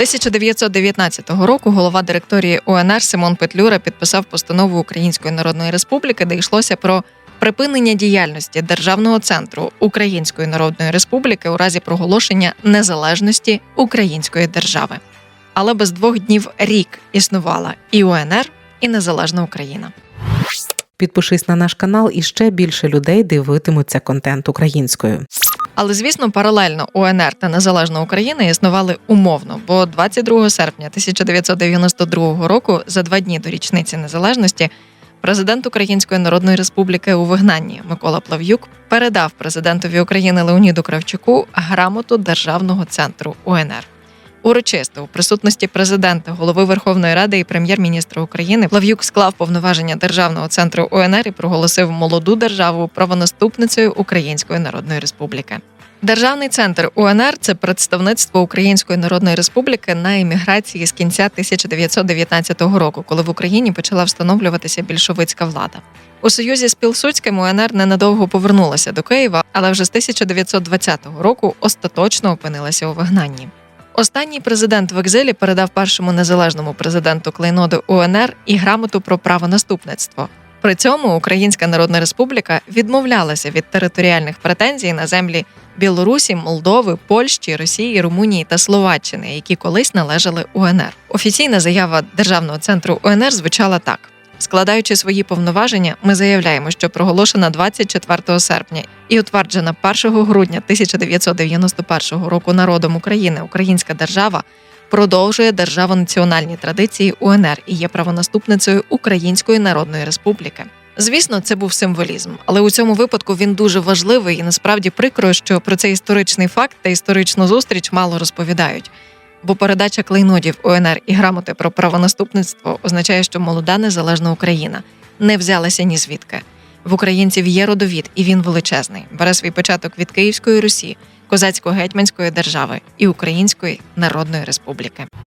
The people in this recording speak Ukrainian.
1919 року голова директорії УНР Симон Петлюра підписав постанову Української Народної Республіки, де йшлося про припинення діяльності Державного центру Української Народної Республіки у разі проголошення незалежності Української держави. Але без двох днів рік існувала і УНР, і Незалежна Україна. Підпишись на наш канал, і ще більше людей дивитимуться контент українською. Але звісно, паралельно УНР та Незалежна Україна існували умовно, бо 22 серпня 1992 року, за два дні до річниці незалежності, президент Української Народної Республіки у вигнанні Микола Плав'юк передав президентові України Леоніду Кравчуку грамоту Державного центру УНР. Урочисто у присутності президента, голови Верховної Ради і прем'єр-міністра України Плав'юк склав повноваження Державного центру УНР і проголосив молоду державу правонаступницею Української Народної Республіки. Державний центр УНР це представництво Української Народної Республіки на еміграції з кінця 1919 року, коли в Україні почала встановлюватися більшовицька влада. У союзі з Пілсудським УНР ненадовго повернулася до Києва, але вже з 1920 року остаточно опинилася у вигнанні. Останній президент в екзилі передав першому незалежному президенту клейноди УНР і грамоту про правонаступництво. При цьому Українська Народна Республіка відмовлялася від територіальних претензій на землі Білорусі, Молдови, Польщі, Росії, Румунії та Словаччини, які колись належали УНР. Офіційна заява Державного центру УНР звучала так: складаючи свої повноваження, ми заявляємо, що проголошена 24 серпня і утверджена 1 грудня 1991 року народом України Українська держава продовжує державо-національні традиції УНР і є правонаступницею Української Народної Республіки. Звісно, це був символізм, але у цьому випадку він дуже важливий і насправді прикро, що про цей історичний факт та історичну зустріч мало розповідають. Бо передача клейнодів УНР і грамоти про правонаступництво означає, що молода незалежна Україна не взялася ні звідки. В українців є родовід, і він величезний. Бере свій початок від Київської Русі, козацько-гетьманської держави і Української Народної Республіки.